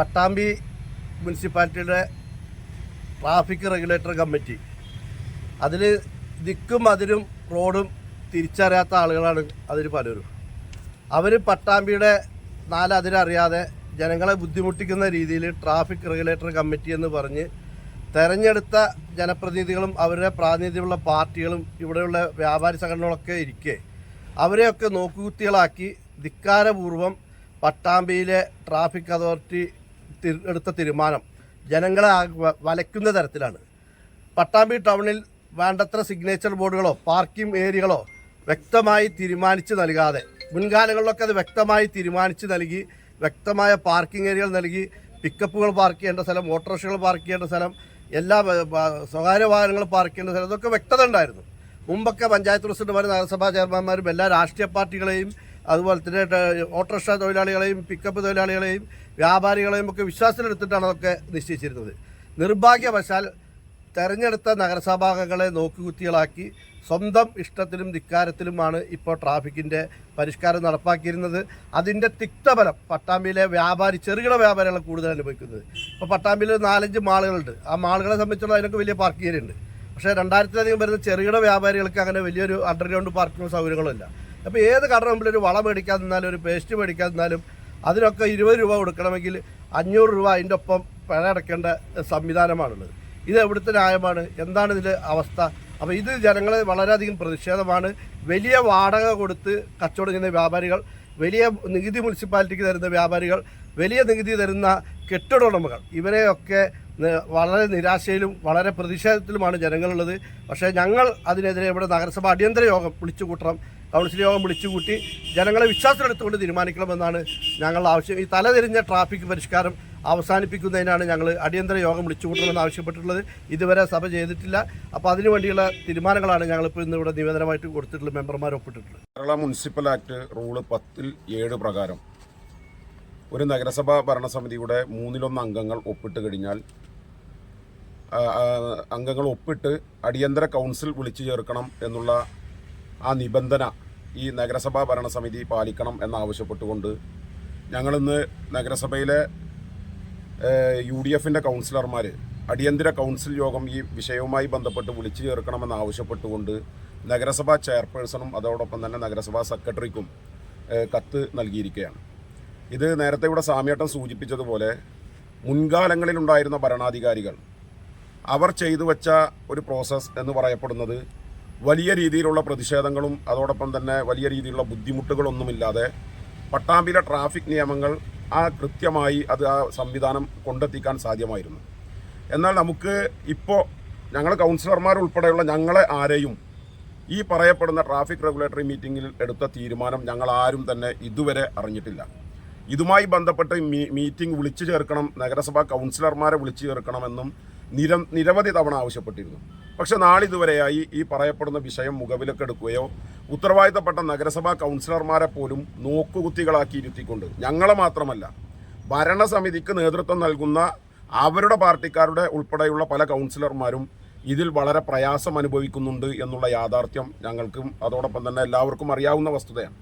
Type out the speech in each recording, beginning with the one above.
പട്ടാമ്പി മുനിസിപ്പാലിറ്റിയുടെ traffic regulator committee. അതിൽ ദിക്കും അതിരും റോഡും തിരിച്ചറിയാത്ത ആളുകളാണ് അതിൽ പലരും. അവർ പട്ടാമ്പിയുടെ നാലതിരറിയാതെ ജനങ്ങളെ ബുദ്ധിമുട്ടിക്കുന്ന രീതിയിൽ ട്രാഫിക് റെഗുലേറ്റർ കമ്മിറ്റി എന്ന് പറഞ്ഞ് തെരഞ്ഞെടുത്ത ജനപ്രതിനിധികളും അവരുടെ പ്രാതിനിധ്യമുള്ള പാർട്ടികളും ഇവിടെയുള്ള വ്യാപാരി സംഘടനകളൊക്കെ ഇരിക്കെ അവരെയൊക്കെ നോക്കുകുത്തികളാക്കി ധിക്കാരപൂർവം പട്ടാമ്പിയിലെ ട്രാഫിക് അതോറിറ്റി എടുത്ത തീരുമാനം. ജനങ്ങളെ വലയ്ക്കുന്ന തരത്തിലാണ്. പട്ടാമ്പി ടൗണിൽ വേണ്ടത്ര സിഗ്നേച്ചർ ബോർഡുകളോ പാർക്കിംഗ് ഏരിയകളോ വ്യക്തമായി തീരുമാനിച്ച് നൽകാതെ മുൻകാലങ്ങളിലൊക്കെ അത് വ്യക്തമായി തീരുമാനിച്ച് നൽകി വ്യക്തമായ പാർക്കിംഗ് ഏരിയകൾ നൽകി പിക്കപ്പുകൾ പാർക്ക് ചെയ്യേണ്ട സ്ഥലം ഓട്ടോറിക്ഷകൾ പാർക്ക് ചെയ്യേണ്ട സ്ഥലം എല്ലാ സ്വകാര്യ വാഹനങ്ങൾ പാർക്ക് ചെയ്യേണ്ട സ്ഥലം ഇതൊക്കെ വ്യക്തത ഉണ്ടായിരുന്നു. മുമ്പൊക്കെ പഞ്ചായത്ത് പ്രസിഡന്റുമാരും നഗരസഭാ ചെയർമാന്മാരും എല്ലാ രാഷ്ട്രീയ പാർട്ടികളെയും അതുപോലെ തന്നെ ഓട്ടോറിക്ഷ തൊഴിലാളികളെയും പിക്കപ്പ് തൊഴിലാളികളെയും വ്യാപാരികളെയും ഒക്കെ വിശ്വാസത്തിലെടുത്തിട്ടാണ് അതൊക്കെ നിശ്ചയിച്ചിരുന്നത്. നിർഭാഗ്യവശാൽ തെരഞ്ഞെടുത്ത നഗരസഭാംഗങ്ങളെ നോക്കുകുത്തികളാക്കി സ്വന്തം ഇഷ്ടത്തിലും ധിക്കാരത്തിലുമാണ് ഇപ്പോൾ ട്രാഫിക്കിന്റെ പരിഷ്കാരം നടപ്പാക്കിയിരുന്നത്. അതിന്റെ തിക്തഫലം പട്ടാമ്പിയിലെ വ്യാപാരി ചെറുകിട വ്യാപാരികളെ കൂടുതൽ അനുഭവിക്കുന്നത്. ഇപ്പോൾ പട്ടാമ്പിയിൽ നാലഞ്ച് മാളുകളുണ്ട്. ആ മാളുകളെ സംബന്ധിച്ചുള്ള അതിനൊക്കെ വലിയ പാർക്കിംഗ് ഏരിയ ഉണ്ട് പക്ഷേ രണ്ടായിരത്തിലധികം വരുന്ന ചെറുകിട വ്യാപാരികൾക്ക് അങ്ങനെ വലിയൊരു അണ്ടർഗ്രൗണ്ട് പാർക്കിംഗ് സൗകര്യങ്ങളുമില്ല അപ്പോൾ ഏത് കട മുമ്പിൽ ഒരു വളം മേടിക്കാൻ നിന്നാലും ഒരു പേസ്റ്റ് മേടിക്കാൻ നിന്നാലും അതിനൊക്കെ ഇരുപത് രൂപ കൊടുക്കണമെങ്കിൽ അഞ്ഞൂറ് രൂപ അതിന്റെ ഒപ്പം പിഴ അടയ്ക്കേണ്ട സംവിധാനമാണുള്ളത്. ഇത് എവിടുത്തെ ന്യായമാണ്? എന്താണ് ഇതിന്റെ അവസ്ഥ? അപ്പോൾ ഇത് ജനങ്ങളെ വളരെയധികം പ്രതിഷേധമാണ്. വലിയ വാടക കൊടുത്ത് കച്ചവടം ചെയ്യുന്ന വ്യാപാരികൾ വലിയ നികുതി മുനിസിപ്പാലിറ്റിക്ക് തരുന്ന വ്യാപാരികൾ വലിയ നികുതി തരുന്ന കെട്ടിട ഉടമകൾ ഇവരെയൊക്കെ വളരെ നിരാശയിലും വളരെ പ്രതിഷേധത്തിലുമാണ് ജനങ്ങളുള്ളത്. പക്ഷേ ഞങ്ങൾ അതിനെതിരെ ഇവിടെ നഗരസഭ അടിയന്തര യോഗം വിളിച്ചു കൂട്ടണം കൗൺസിൽ യോഗം വിളിച്ചുകൂട്ടി ജനങ്ങളെ വിശ്വാസത്തിലെടുത്തുകൊണ്ട് തീരുമാനിക്കണമെന്നാണ് ഞങ്ങളുടെ ആവശ്യം. ഈ തലതിരിഞ്ഞ ട്രാഫിക് പരിഷ്കാരം അവസാനിപ്പിക്കുന്നതിനാണ് ഞങ്ങൾ അടിയന്തര യോഗം വിളിച്ചുകൂട്ടണമെന്ന് ആവശ്യപ്പെട്ടിട്ടുള്ളത്. ഇതുവരെ സഭ ചെയ്തിട്ടില്ല. അപ്പോൾ അതിനുവേണ്ടിയുള്ള തീരുമാനങ്ങളാണ് ഞങ്ങളിപ്പോൾ ഇന്ന് ഇവിടെ നിവേദനമായിട്ട് കൊടുത്തിട്ടുള്ള മെമ്പർമാർ ഒപ്പിട്ടിട്ടുള്ളത്. കേരള മുനിസിപ്പൽ ആക്ട് റൂൾ പത്തിൽ ഏഴ് പ്രകാരം ഒരു നഗരസഭാ ഭരണസമിതിയുടെ മൂന്നിലൊന്ന് അംഗങ്ങൾ ഒപ്പിട്ട് കഴിഞ്ഞാൽ അംഗങ്ങൾ ഒപ്പിട്ട് അടിയന്തര കൗൺസിൽ വിളിച്ചു ചേർക്കണം എന്നുള്ള ആ നിബന്ധന ഈ നഗരസഭാ ഭരണസമിതി പാലിക്കണം എന്നാവശ്യപ്പെട്ടുകൊണ്ട് ഞങ്ങളിന്ന് നഗരസഭയിലെ യു ഡി എഫിന്റെ കൗൺസിലർമാർ അടിയന്തര കൗൺസിൽ യോഗം ഈ വിഷയവുമായി ബന്ധപ്പെട്ട് വിളിച്ചു ചേർക്കണമെന്ന് ആവശ്യപ്പെട്ടുകൊണ്ട് നഗരസഭാ ചെയർപേഴ്സണും അതോടൊപ്പം തന്നെ നഗരസഭാ സെക്രട്ടറിക്കും കത്ത് നൽകിയിരിക്കുകയാണ്. ഇത് നേരത്തെ ഇവിടെ സാമ്യട്ടം സൂചിപ്പിച്ചതുപോലെ മുൻകാലങ്ങളിലുണ്ടായിരുന്ന ഭരണാധികാരികൾ അവർ ചെയ്തു വച്ച ഒരു പ്രോസസ്സ് എന്ന് പറയപ്പെടുന്നത് വലിയ രീതിയിലുള്ള പ്രതിഷേധങ്ങളും അതോടൊപ്പം തന്നെ വലിയ രീതിയിലുള്ള ബുദ്ധിമുട്ടുകളൊന്നുമില്ലാതെ പട്ടാമ്പിയിലെ ട്രാഫിക് നിയമങ്ങൾ ആ കൃത്യമായി അത് ആ സംവിധാനം കൊണ്ടെത്തിക്കാൻ സാധ്യമായിരുന്നു. എന്നാൽ നമുക്ക് ഇപ്പോൾ ഞങ്ങൾ കൗൺസിലർമാർ ഉൾപ്പെടെയുള്ള ഞങ്ങളെ ആരെയും ഈ പറയപ്പെടുന്ന ട്രാഫിക് റെഗുലേറ്ററി മീറ്റിംഗിൽ എടുത്ത തീരുമാനം ഞങ്ങൾ ആരും തന്നെ ഇതുവരെ അറിഞ്ഞിട്ടില്ല. ഇതുമായി ബന്ധപ്പെട്ട് മീറ്റിംഗ് വിളിച്ചു ചേർക്കണം നഗരസഭാ കൗൺസിലർമാരെ വിളിച്ചു ചേർക്കണമെന്നും നിര നിരവധി തവണ ആവശ്യപ്പെട്ടിരുന്നു. പക്ഷെ നാളിതുവരെയായി ഈ പറയപ്പെടുന്ന വിഷയം മുഖവിലക്കെടുക്കുകയോ ഉത്തരവാദിത്തപ്പെട്ട നഗരസഭാ കൗൺസിലർമാരെ പോലും നോക്കുകുത്തികളാക്കി ഇരുത്തിക്കൊണ്ട് ഞങ്ങളെ മാത്രമല്ല ഭരണസമിതിക്ക് നേതൃത്വം നൽകുന്ന അവരുടെ പാർട്ടിക്കാരുടെ ഉൾപ്പെടെയുള്ള പല കൗൺസിലർമാരും ഇതിൽ വളരെ പ്രയാസം അനുഭവിക്കുന്നുണ്ട് എന്നുള്ള യാഥാർത്ഥ്യം ഞങ്ങൾക്കും അതോടൊപ്പം തന്നെ എല്ലാവർക്കും അറിയാവുന്ന വസ്തുതയാണ്.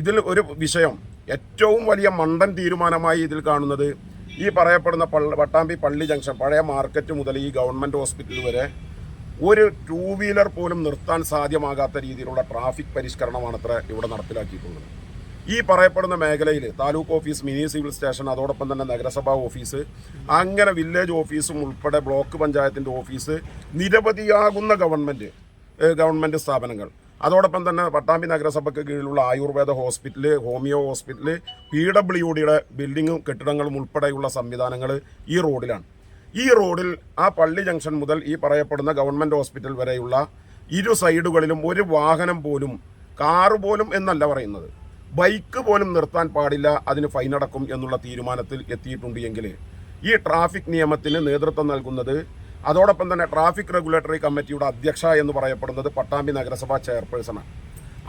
ഇതിൽ ഒരു വിഷയം ഏറ്റവും വലിയ മണ്ടൻ തീരുമാനമായി ഇതിൽ കാണുന്നത് ഈ പറയപ്പെടുന്ന പള്ളി പട്ടാമ്പി പള്ളി ജംഗ്ഷൻ പഴയ മാർക്കറ്റ് മുതൽ ഈ ഗവൺമെന്റ് ഹോസ്പിറ്റൽ വരെ ഒരു ടൂ വീലർ പോലും നിർത്താൻ സാധ്യമാകാത്ത രീതിയിലുള്ള ട്രാഫിക് പരിഷ്കരണമാണ് അത്ര ഇവിടെ നടപ്പിലാക്കിയിട്ടുള്ളത്. ഈ പറയപ്പെടുന്ന മേഖലയിൽ taluk office mini civil station അതോടൊപ്പം തന്നെ നഗരസഭാ ഓഫീസ് അങ്ങനെ വില്ലേജ് ഓഫീസും ഉൾപ്പെടെ ബ്ലോക്ക് പഞ്ചായത്തിന്റെ ഓഫീസ് നിരവധിയാകുന്ന ഗവൺമെന്റ് ഗവൺമെന്റ് സ്ഥാപനങ്ങൾ. അതോടൊപ്പം തന്നെ പട്ടാമ്പി നഗരസഭയ്ക്ക് കീഴിലുള്ള Ayurveda hospital homeo hospital P W ഡിയുടെ ബിൽഡിങ്ങും കെട്ടിടങ്ങളും ഉൾപ്പെടെയുള്ള സംവിധാനങ്ങൾ ഈ റോഡിലാണ്. ഈ റോഡിൽ ആ പള്ളി ജംഗ്ഷൻ മുതൽ ഈ പറയപ്പെടുന്ന ഗവൺമെന്റ് ഹോസ്പിറ്റൽ വരെയുള്ള ഇരു സൈഡുകളിലും ഒരു വാഹനം പോലും കാറ് പോലും എന്നല്ല പറയുന്നത്. ബൈക്ക് പോലും നിർത്താൻ പാടില്ല അതിന് ഫൈനടക്കും എന്നുള്ള തീരുമാനത്തിൽ എത്തിയിട്ടുണ്ട് എങ്കിൽ ഈ ട്രാഫിക് നിയമത്തിന് നേതൃത്വം നൽകുന്നത് അതോടൊപ്പം തന്നെ ട്രാഫിക് റെഗുലേറ്ററി കമ്മിറ്റിയുടെ അധ്യക്ഷ എന്ന് പറയപ്പെടുന്നത് പട്ടാമ്പി നഗരസഭാ ചെയർപേഴ്സണാണ്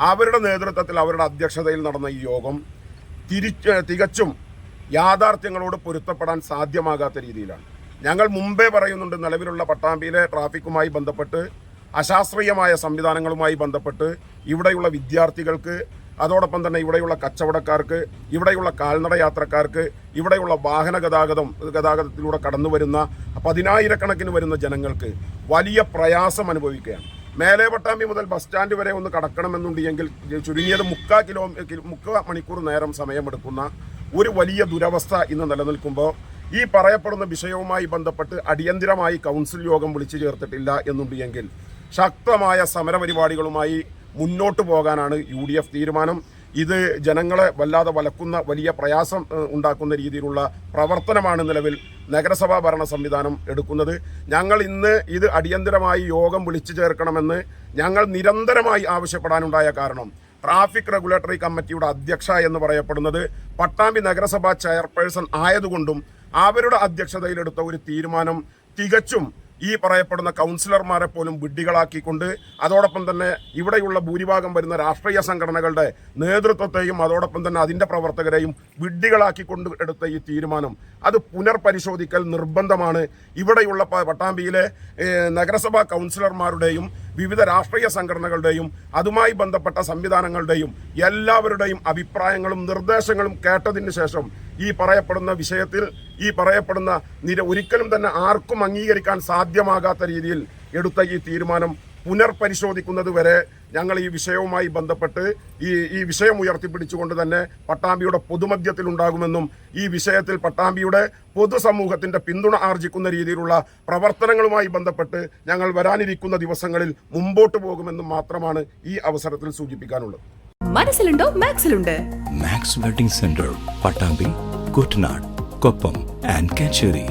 അവരുടെ നേതൃത്വത്തിൽ അവരുടെ അധ്യക്ഷതയിൽ നടന്ന ഈ യോഗം തിരിച്ച് തികച്ചും യാഥാർത്ഥ്യങ്ങളോട് പൊരുത്തപ്പെടാൻ സാധ്യമാകാത്ത രീതിയിലാണ്. ഞങ്ങൾ മുമ്പേ പറയുന്നുണ്ട് നിലവിലുള്ള പട്ടാമ്പിയിലെ ട്രാഫിക്കുമായി ബന്ധപ്പെട്ട് അശാസ്ത്രീയമായ സംവിധാനങ്ങളുമായി ബന്ധപ്പെട്ട് ഇവിടെയുള്ള വിദ്യാർത്ഥികൾക്ക് അതോടൊപ്പം തന്നെ ഇവിടെയുള്ള കച്ചവടക്കാർക്ക് ഇവിടെയുള്ള കാൽനട യാത്രക്കാർക്ക് ഇവിടെയുള്ള വാഹന ഗതാഗതം ഗതാഗതത്തിലൂടെ കടന്നു വരുന്ന പതിനായിരക്കണക്കിന് വരുന്ന ജനങ്ങൾക്ക് വലിയ പ്രയാസം അനുഭവിക്കുകയാണ്. മേലെ പട്ടാമ്പി മുതൽ ബസ് സ്റ്റാൻഡ് വരെ ഒന്ന് കടക്കണമെന്നുണ്ടെങ്കിൽ ചുരുങ്ങിയത് മുക്കാ കിലോ മുക്കാ മണിക്കൂർ നേരം സമയമെടുക്കുന്ന ഒരു വലിയ ദുരവസ്ഥ ഇന്ന് നിലനിൽക്കുമ്പോൾ ഈ പറയപ്പെടുന്ന വിഷയവുമായി ബന്ധപ്പെട്ട് അടിയന്തിരമായി കൗൺസിൽ യോഗം വിളിച്ചു ചേർത്തിട്ടില്ല എന്നുണ്ടെങ്കിൽ ശക്തമായ സമരപരിപാടികളുമായി മുന്നോട്ട് പോകാനാണ് യു ഡി എഫ് തീരുമാനം. ഇത് ജനങ്ങളെ വല്ലാതെ വലക്കുന്ന വലിയ പ്രയാസം ഉണ്ടാക്കുന്ന രീതിയിലുള്ള പ്രവർത്തനമാണ് നിലവിൽ നഗരസഭാ ഭരണ സംവിധാനം എടുക്കുന്നത്. ഞങ്ങൾ ഇന്ന് ഇത് അടിയന്തരമായി യോഗം വിളിച്ചു ചേർക്കണമെന്ന് ഞങ്ങൾ നിരന്തരമായി ആവശ്യപ്പെടാനുണ്ടായ കാരണം ട്രാഫിക് റെഗുലേറ്ററി കമ്മിറ്റിയുടെ അധ്യക്ഷ എന്ന് പറയപ്പെടുന്നത് പട്ടാമ്പി നഗരസഭാ ചെയർപേഴ്സൺ ആയതുകൊണ്ടും അവരുടെ അധ്യക്ഷതയിലെടുത്ത ഒരു തീരുമാനം തികച്ചും ഈ പറയപ്പെടുന്ന കൗൺസിലർമാരെ പോലും വിഡ്ഢികളാക്കിക്കൊണ്ട് അതോടൊപ്പം തന്നെ ഇവിടെയുള്ള ഭൂരിഭാഗം വരുന്ന രാഷ്ട്രീയ സംഘടനകളുടെ നേതൃത്വത്തെയും അതോടൊപ്പം തന്നെ അതിന്റെ പ്രവർത്തകരെയും വിഡ്ഢികളാക്കിക്കൊണ്ട് എടുത്ത ഈ തീരുമാനം. അത് പുനർപരിശോധിക്കൽ നിർബന്ധമാണ്. ഇവിടെയുള്ള പട്ടാമ്പിയിലെ നഗരസഭാ കൗൺസിലർമാരുടെയും വിവിധ രാഷ്ട്രീയ സംഘടനകളുടെയും അതുമായി ബന്ധപ്പെട്ട സംവിധാനങ്ങളുടെയും എല്ലാവരുടെയും അഭിപ്രായങ്ങളും നിർദ്ദേശങ്ങളും കേട്ടതിന് ശേഷം ഈ പറയപ്പെടുന്ന വിഷയത്തിൽ ഈ പറയപ്പെടുന്ന നിര ഒരിക്കലും തന്നെ ആർക്കും അംഗീകരിക്കാൻ സാധ്യമാകാത്ത രീതിയിൽ എടുത്ത ഈ തീരുമാനം പുനർപരിശോധിക്കുന്നത് വരെ ഞങ്ങൾ ഈ വിഷയവുമായി ബന്ധപ്പെട്ട് ഈ ഈ വിഷയം ഉയർത്തിപ്പിടിച്ചുകൊണ്ട് തന്നെ പട്ടാമ്പിയുടെ പൊതുമധ്യത്തിൽ ഉണ്ടാകുമെന്നും ഈ വിഷയത്തിൽ പട്ടാമ്പിയുടെ പൊതുസമൂഹത്തിന്റെ പിന്തുണ ആർജിക്കുന്ന രീതിയിലുള്ള പ്രവർത്തനങ്ങളുമായി ബന്ധപ്പെട്ട് ഞങ്ങൾ വരാനിരിക്കുന്ന ദിവസങ്ങളിൽ മുമ്പോട്ട് പോകുമെന്നും മാത്രമാണ് ഈ അവസരത്തിൽ സൂചിപ്പിക്കാനുള്ളത്. മനസ്സിലുണ്ടോ? മാക്സിലുണ്ട്. Max wedding centre Pattambi Kuttanad Koppam and Kacheri.